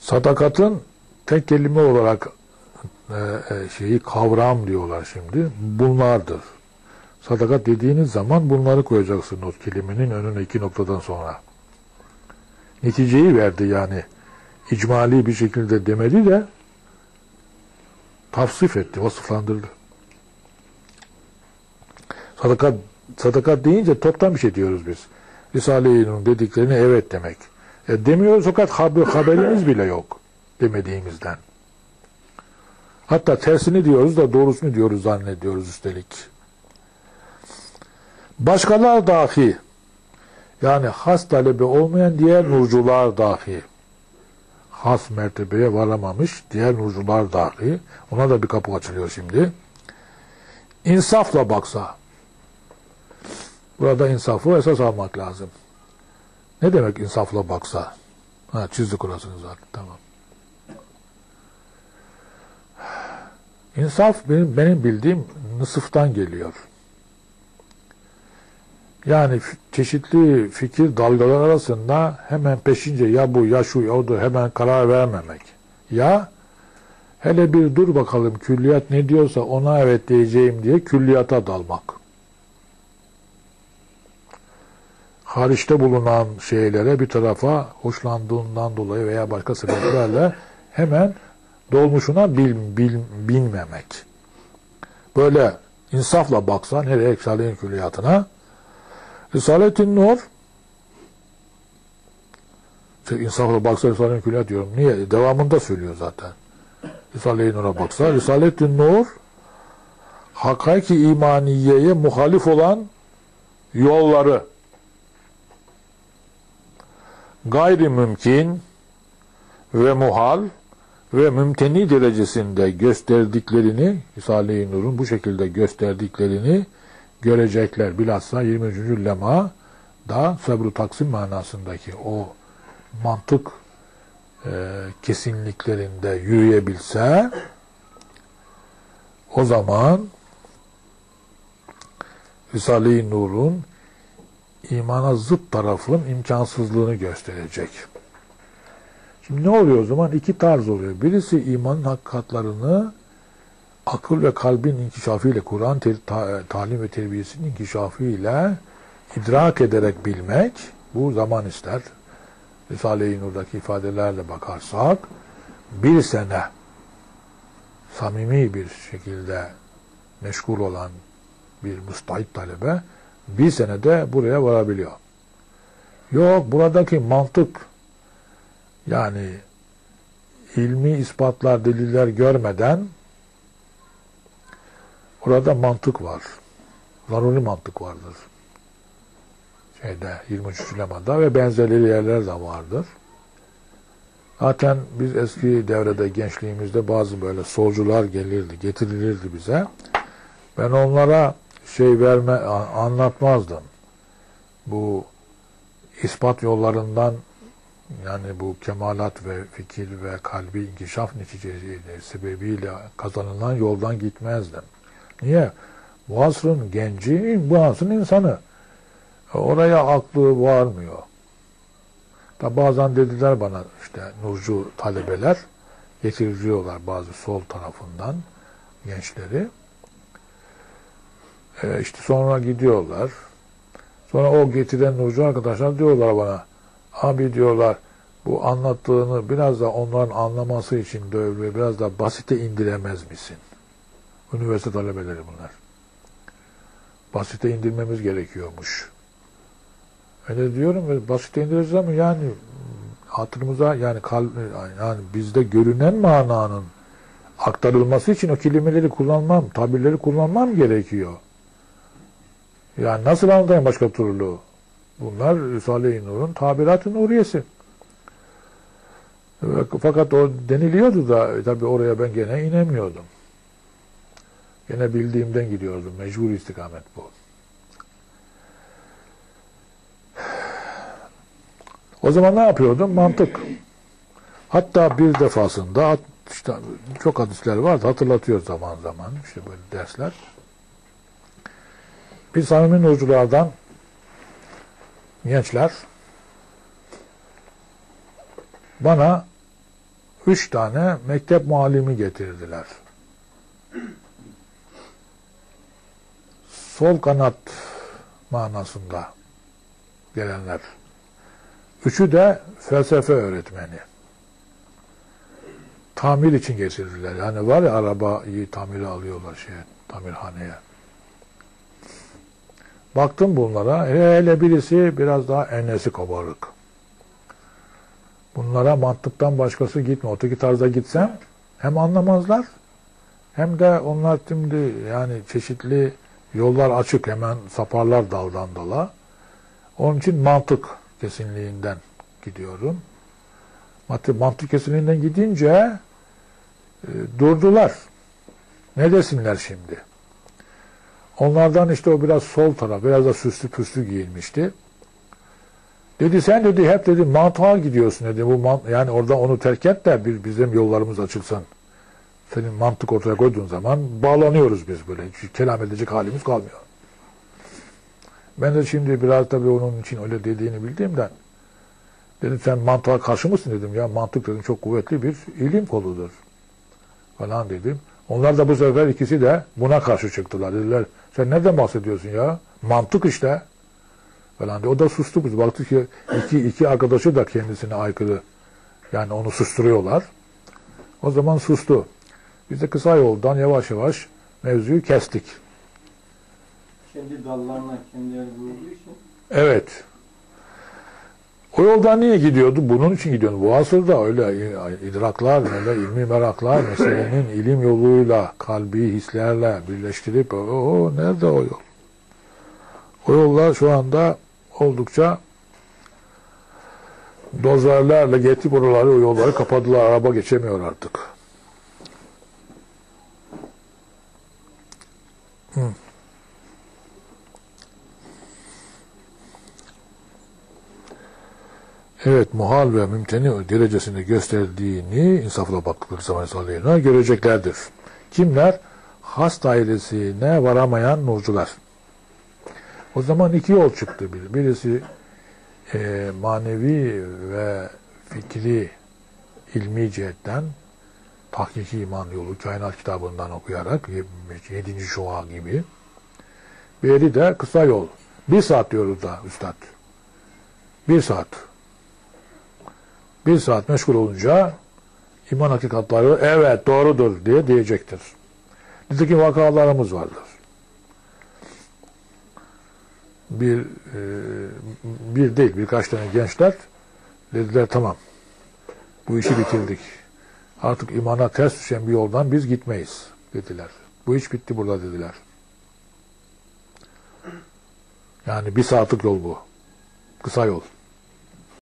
Sadakatın tek kelime olarak e, e, şeyi kavram diyorlar şimdi. Bunlardır. Sadakat dediğiniz zaman bunları koyacaksın o kelimenin önüne iki noktadan sonra. Neticeyi verdi yani. İcmali bir şekilde demedi de tavsif etti, vasıflandırdı. Sadakat, sadakat deyince toptan bir şey diyoruz biz. Risale-i Nur'un dediklerine evet demek. E demiyoruz fakat haber, haberimiz bile yok demediğimizden. Hatta tersini diyoruz da doğrusunu diyoruz zannediyoruz üstelik. Başkalar dahi yani has talebi olmayan diğer nurcular dahi has mertebeye varamamış diğer nurcular dahi ona da bir kapı açılıyor şimdi. İnsafla baksa burada insafı esas almak lazım. Ne demek insafla baksa? Ha, çizdik orasını zaten tamam. İnsaf benim, benim bildiğim nısıftan geliyor. Yani çeşitli fikir dalgalar arasında hemen peşince ya bu ya şu ya o hemen karar vermemek. Ya hele bir dur bakalım külliyat ne diyorsa ona evet diyeceğim diye külliyata dalmak. Hariçte bulunan şeylere bir tarafa hoşlandığından dolayı veya başka sebeplerle hemen dolmuşuna bil, bil, bilmemek. Böyle insafla baksa nereye Risale-i Külliyatına Risale-i Nur işte insafla baksa Risale-i Külliyat diyorum. Niye? Devamında söylüyor zaten. Risale-i Nur'a baksa Risale-i Nur hakiki imaniyeye muhalif olan yolları gayri mümkün ve muhal ve mümteni derecesinde gösterdiklerini, Risale-i Nur'un bu şekilde gösterdiklerini görecekler. Bilhassa 23. lema da sabru taksim manasındaki o mantık e, kesinliklerinde yürüyebilse o zaman Risale-i Nur'un imana zıt tarafın imkansızlığını gösterecek. Şimdi ne oluyor o zaman? İki tarz oluyor. Birisi imanın hakikatlarını akıl ve kalbin inkişafıyla, Kur'an ta talim ve terbiyesinin inkişafıyla idrak ederek bilmek, bu zaman ister. Risale-i Nur'daki ifadelerle bakarsak, bir sene samimi bir şekilde meşgul olan bir müstahit talebe, bir senede buraya varabiliyor. Yok, buradaki mantık, yani ilmi ispatlar, deliller görmeden Burada mantık var. Zaruri mantık vardır. Şeyde 23. lemada ve benzerleri yerler de vardır. Zaten biz eski devrede gençliğimizde bazı böyle solcular gelirdi, getirilirdi bize. Ben onlara şey verme anlatmazdım. Bu ispat yollarından yani bu kemalat ve fikir ve kalbi inkişaf neticesi sebebiyle kazanılan yoldan gitmezdim. Niye? Bu asrın genci, bu asrın insanı. Oraya aklı varmıyor. Da bazen dediler bana işte Nurcu talebeler getiriliyorlar bazı sol tarafından gençleri. E işte sonra gidiyorlar. Sonra o getiren Nurcu arkadaşlar diyorlar bana abi diyorlar bu anlattığını biraz da onların anlaması için böyle biraz da basite indiremez misin? Üniversite talebeleri bunlar. Basite indirmemiz gerekiyormuş. Öyle diyorum basite indiririz ama yani hatırımıza yani kalb, yani bizde görünen mananın aktarılması için o kelimeleri kullanmam, tabirleri kullanmam gerekiyor. Yani nasıl anlatayım başka türlü? Bunlar Risale-i Nur'un tabirat-ı. Fakat o deniliyordu da tabi oraya ben gene inemiyordum. Yine bildiğimden gidiyordum. Mecbur istikamet bu. O zaman ne yapıyordum? Mantık. Hatta bir defasında işte çok hadisler vardı hatırlatıyor zaman zaman işte böyle dersler. Bir samimi nurculardan gençler bana üç tane mektep muallimi getirdiler. Sol kanat manasında gelenler. Üçü de felsefe öğretmeni. Tamir için getirdiler. Yani var ya arabayı tamire alıyorlar şeye, tamirhaneye. Baktım bunlara. Hele birisi biraz daha enesi kabarık. Bunlara mantıktan başkası gitme. Öteki tarzda gitsem hem anlamazlar hem de onlar şimdi yani çeşitli yollar açık hemen saparlar daldan dala. Onun için mantık kesinliğinden gidiyorum. Mantık kesinliğinden gidince e, durdular. Ne desinler şimdi? Onlardan işte o biraz sol taraf, biraz da süslü püslü giyinmişti. Dedi sen dedi hep dedi mantığa gidiyorsun dedi. Bu man- yani orada onu terk et de bir bizim yollarımız açılsın. Senin mantık ortaya koyduğun zaman bağlanıyoruz biz böyle. Hiç kelam edecek halimiz kalmıyor. Ben de şimdi biraz tabii onun için öyle dediğini bildiğimden dedim sen mantığa karşı mısın dedim ya mantık dedim çok kuvvetli bir ilim koludur falan dedim. Onlar da bu sefer ikisi de buna karşı çıktılar. Dediler sen nereden bahsediyorsun ya? Mantık işte. Falan diye. O da sustu. Biz baktık ki iki, iki arkadaşı da kendisine aykırı. Yani onu susturuyorlar. O zaman sustu. Biz de kısa yoldan yavaş yavaş mevzuyu kestik. Kendi dallarına kendileri vurduğu için Evet. Yoldan niye gidiyordu? Bunun için gidiyordu. Bu asırda öyle idraklar, öyle ilmi meraklar, meselenin ilim yoluyla, kalbi hislerle birleştirip o, nerede o yol? O yollar şu anda oldukça dozerlerle getirip oraları, o yolları kapadılar. Araba geçemiyor artık. Hı. Evet, muhal ve mümteni derecesinde gösterdiğini insafla baktıkları zaman sallayına göreceklerdir. Kimler? Has dairesine varamayan nurcular. O zaman iki yol çıktı. Bir. Birisi e, manevi ve fikri ilmi cihetten tahkiki iman yolu kainat kitabından okuyarak yedinci şua gibi. Biri de kısa yol. Bir saat diyoruz da üstad. Bir saat bir saat meşgul olunca iman hakikatları evet doğrudur diye diyecektir. Nitekim vakalarımız vardır. Bir, e, bir değil birkaç tane gençler dediler tamam bu işi bitirdik. Artık imana ters düşen bir yoldan biz gitmeyiz dediler. Bu iş bitti burada dediler. Yani bir saatlik yol bu. Kısa yol.